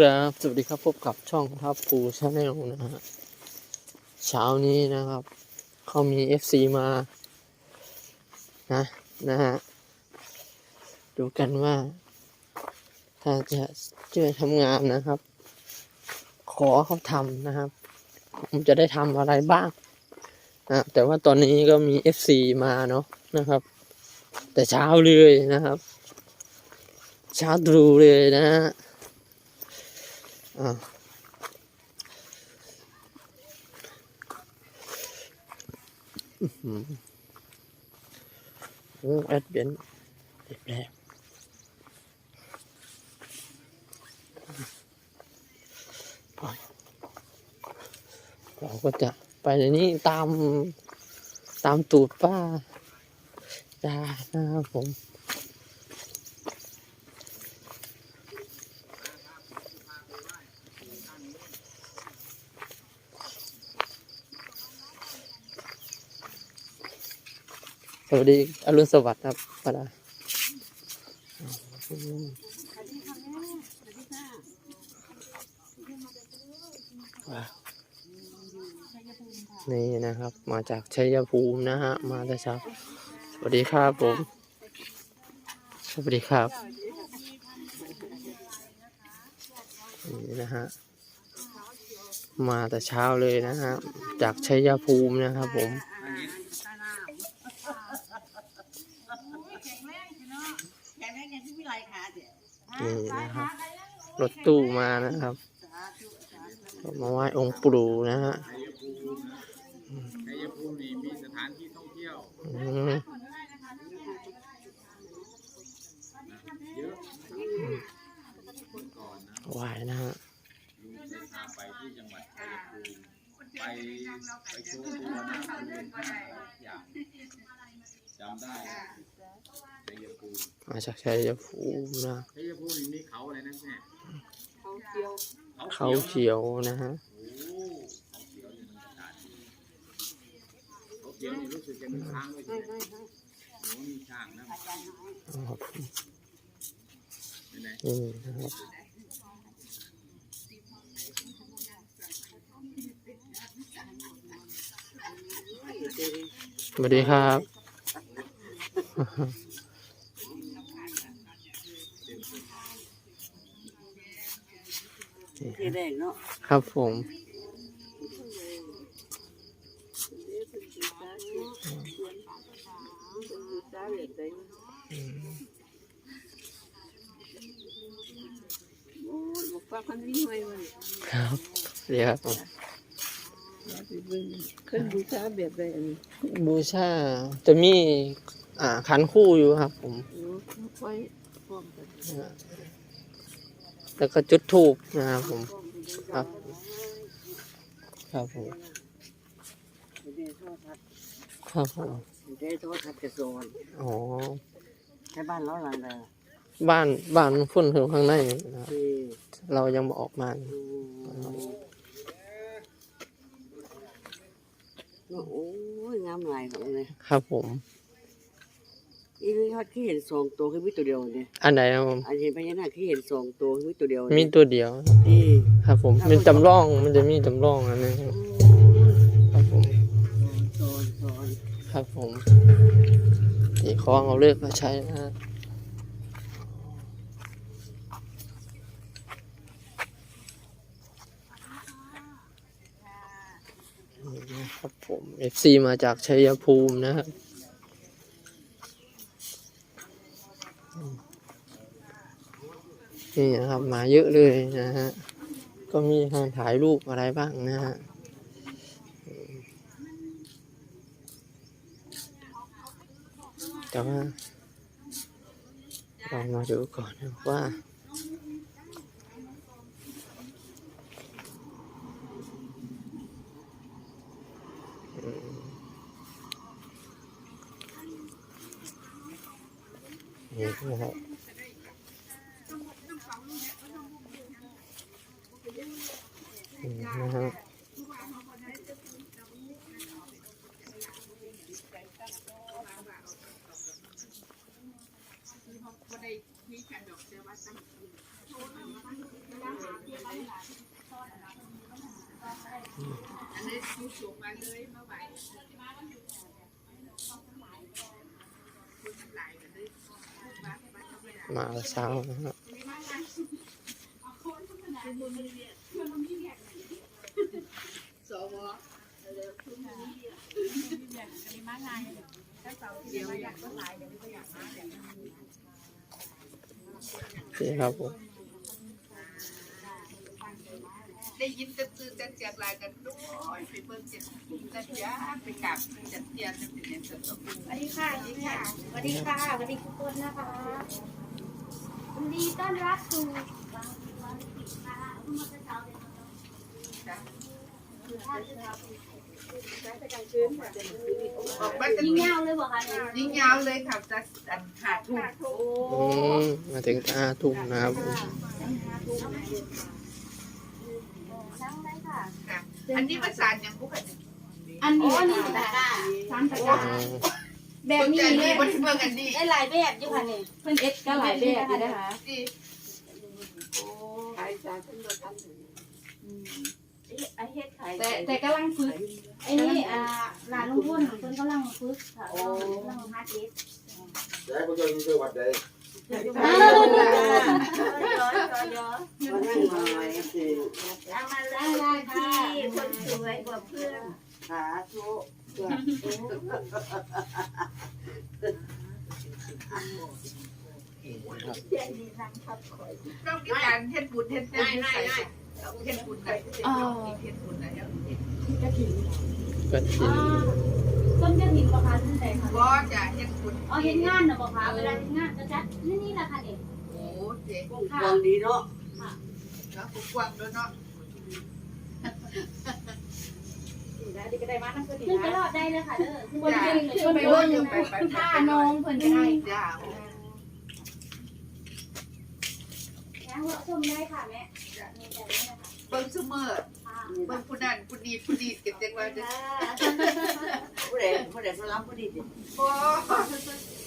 ครับ สวัสดีครับพบกับช่องทับปูชาแนลนะฮะ เช้านี้นะครับ เขามี FC มา นะ นะฮะ ดูกันว่า ถ้าจะช่วยทำงานนะครับ ขอเขาทำนะครับ ผมจะได้ทำอะไรบ้างนะแต่ว่าตอนนี้ก็มี FC มาเนาะนะครับ แต่เช้าเลยนะครับ เช้าตรู่เลยนะฮะ โอ้แอดเบนเรียบแล้วไปเราก็จะไปในนี้ตาม ตามตูดป้าจ้านะครับผม วัสดีอรุณสวัสดิ์ครับป้าดาว้าวนี่นะครับ มาจากชัยภูมินะฮะ มาแต่เช้าสวัสดีครับผม สวัสดีครับนี่นะฮะ มาแต่เช้าเลยนะฮะ จากชัยภูมินะครับผม แข็งแรงอย่างที่วิไลค่ะเดี๋ยว นี่นะครับ รถตู้มานะครับมาไหว้องค์ปู่นะฮะชัยภูมินี่มีสถานที่ท่องเที่ยวอืมเยอะก่อนะไหวนะฮะไปที่จังหวัดชัยภูมิไปไปโชว์ตัวนะเป็นอย่างจำได้ ยภูมิมาจากชัยภูมินะชัยภูมินี่มีเขาอะไรนะแม่เขาเที่ยวเขาเขียวนะฮะโอ้เขาเขียวนี่มันสถานที่เขาเขียวนี่รู้สึกจะมีช้างด้วยใช่ไหมโอ้มีช้างนะครับเป็นไงนี่นะครับสวัสดีครับ ที่แรกเนาะครับผมโอ้ยบอกว่าคนนี้ไม่มันครับเรียกผมขึ้นบูชาแบบใดอันนี้บูชาจะมีอ่าขันคู่อยู่ครับผมโอ้ค่อยพร้อมกัน แล้วก็จุดทูบนะครับผมครับครับผมเดี๋ยวโทษทัดครับผมเดี๋ยวโทษทัดกระโซนอ๋อแค่บ้านเราหลังใดบ้านบ้านพุ่นคือข้างในนะครับที่เรายังบออกมาโอ้ยงามหลายของเลยครับผม อีนี่ทอดที่เห็นสองตัวคือมีตัวเดียวเนี่ยอันไหนครับผม อันเห็นพญานาคที่เห็นสองตัวคือมีตัวเดียวมีตัวเดียวที่ ครับผมเป็นจำลองมันจะมีจำลองอันนี้ครับผมโซนโซนครับผมตีคล้องเอาเลือกมาใช้นะฮะนี่นะครับผม FC มาจากชัยภูมินะครับ นี่นะครับมาเยอะเลยนะฮะก็มีทางถ่ายรูปอะไรบ้างนะฮะแต่ว่าเรามาดูก่อนนะว่าอืมนี่นะครับ มาสร้างเดี๋ยวอยากก็หลายเดี๋ยวก็อยากมาเดี๋ว นี่ครับผมได้ยินแต่ตื่นแต่เสียงลายกันด้วยไปเบิ่งเจ็ดแต่เสียไปกราบจัดเตียนจะเป็นอย่างสนุกสวัสดีค่ะสวัสดีค่ะสวัสดีค่ะสวัสดีทุกคนนะคะยินดีต้อนรับสู่บางวันปิดค่ะเพิ่งมาเช้าเลยค่ะคื ออกมาจะยิงยาวเลยบอกค่ะยิงยาวเลยค่ะจะอันหาทุ่มอืมมาถึงห้าทุ่มนะครับอันนี้ภาษาอย่างพวกกันอันนี้อันนี้ตะกร้าสามตะกร้าแบบนี้เลยได้หลายแบบอยู่ค่ะนี่เพิ่อนเอ็ดก็หลายแบบอยู่นะคะ ดีขายจานเป็นรถทันถึงไอเฮ็ดขายแต่แต่กำลังฝึกไอ้นี่อ่าร้านลุงพ่นของเพิ่นกำลังฝึกค่ะกำลังฮาร์ดดิส Đấy, có cho tôi mặt đây. ย้อยย้อยย้อยวันนั่งมาคือเอามาเลยค่ะคนสวยกว่าเพื่อนขาทุกต้องมีการเฮ็ดบุญเฮ็ดบุญใส่ เฮ็ดบุญได้เฮ็ดบุญได้แล้วก็กินต้นกระถิ่นประคะที่ไหนคะบ่จะเฮ็ดบุญอ๋อเห็นงานนะบอกคะเวลาเห็นงานจะจัดนี่นี่แหละค่ะเด็กโอ้เจ๊วางดีเนาะแล้วกว้างด้วยเนาะนะดีก็ได้มานั่งก็ดีขึ้นไปนะรอดได้เลยค่ะเด้อขึ้นคนไปเดินขึ้นไปไปเบิ่เบิ้งงไปไปท่าน้องเพิ่นก็ได้จ้าแล้วเราชมได้ค่ะแม่มีแต่นี้นะคะเบิ่งซุมื้อค่ะเบิ่งผู้นั้นผู้นี้ผู้นี้เก็บจังว่าจะผู้ใดผู้ใดเขารับผู้ดีโอ้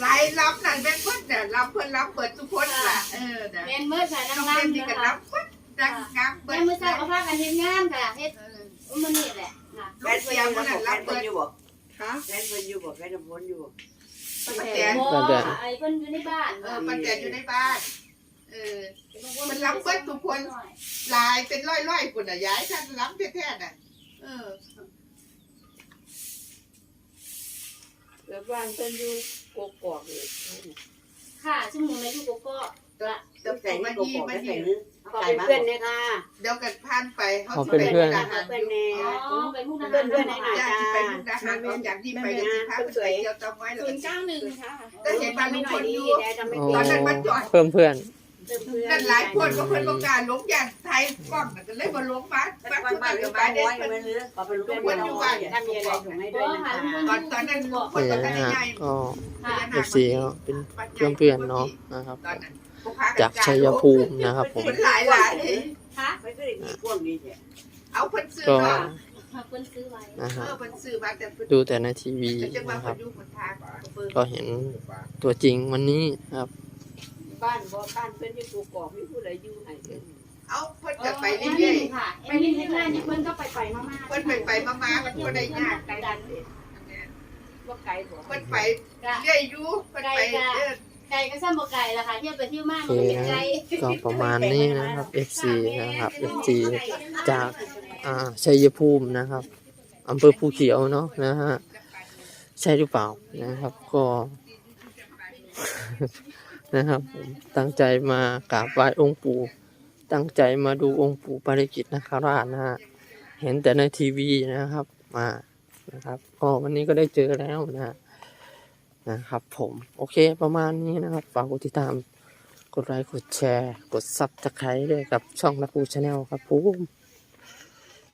หลายรับนั่นแม่นเพิ่นน่ะรับเพิ่นรับเปิดทุกคนล่ะเออน่ะแม่นเมื่อค่ะน้นั่องงร้าเล่นนนี่นะก็คะรับเพิ่นดังงามเปิแม่ดเมื่อเช้าก็พากันเฮ็ดงานค่ะเฮ็ดมันนี่แหละค่ะแฟนเพิ่นอยู่บอกแฟนเพิ่นอยู่บอกค่ะแฟนเพิ่นอยู่บอกแฟนเพิ่นอยู่ป้าแตนโอ้ไอ้เพิ่นอยู่ในบ้านเออป้าแตนอยู่ในบ้าน เออ มันรับเบิดทุกคน หลายเป็นร้อยๆพุ่นน่ะย้ายท่านรับแท้ๆน่ะ เออแล้วบ้านเพิ่นอยู่กกอกเลยค่ะชั่วโมงในอยู่ก็แต่ใส่ผมนี่มากดีกอกมาใส่ดีนึงขอเป็นเพื่อนเนี่ยค่ะเดี๋ยวกันผ่านไปเขาเขาสิเป็นไปเพื่อนมุกดาหารเพื่อนอยู่แน่อ๋อไปมุกดาหารเพื่อนๆหน่อยจ้าที่ไปมุกดาหารออกจากนี่ไปกันสิพาไปเที่ยวตามไว้แล้วศูก็นย์เก้าหนึ่งค่ะแต่เห็นบ้านลุงพลอยู่ได้ทำไม่อ๋อตอนนั้นมันจอดเพิ่มเพื่อน นั่นหลายคนก็เพิ่นบ่กล้าลงอย่างไทยกล้องน่ะก็เลยบ่ลงมาบ้าบ้านนบ้าทุนกบ้าบ้านนก็บ้ามานเด็น้อยเพิ่นมันเหลือขอเป็นเพื่อนเพื่อนน้อยถ้ามีอะไรถุงให้ด้วยนะคะตอนตอนนั้นลุงพลนี่ก็นะได้ฮะใหญ่ก็ค่ะเอฟซีเขาเป็นเพื่อนเพื่อนๆเนาะนะครับตอนนั้นพวกพากันจากชัยภูมินะครับผมมันหลายหลายค่ะไม่เคยมีพวกนี้เนี่ยเอาเพิ่นซื้อก็มาเพิ่นซื้อไว้นะเอฮะอเพิ่นซื้อมาแต่เพิ่นดูแต่ในทีวีจังว่านะคเพิ่รันบอยู่คนทางเบิ่งก็เห็นตัวจริงวันนี้ครับ บ้านบ่บ้านเพิ่นอยู่กกอกมีผู้ใดอยู่ให้เพิ่นเอาเพิ่นก็ไปไปเรื่เรื่ออยยๆค่ะไปนี่ที่งานนี่เพิ่นก็ไปไปมาๆเพิ่นไปไปมาๆมันบ่ได้ยากไกลกันว่าไกลบ่เพิ่นไปก็เรื่อยอยู่เพิ่นไปเออไก่ก็ซ้ำบ่ไก่ละค่ะเที่ยวไปเที่ยวมาโอมันเคก็เป็นนะไก่ก็ประมาณนี้นะครับ FC นะครับ FC จากอ่าชัยภูมินะครับอำเภอภูเขียวเนาะนะฮะใช่หรือเปล่านะครับ ก็ นะครับผมตั้งใจมากราบไหว้องค์ปู่ ตั้งใจมาดูองค์ปู่ปาริกิตนคราชนะฮะเห็นแต่ในทีวีนะครับมานะครับก็วันนี้ก็ได้เจอแล้วนะนะครับ ผมโอเคประมาณนี้นะครับฝากกดติดตามกดไลค์กดแชร์ กดซับสไครต์ด้วยกับช่องลักกูชาแนลครับผม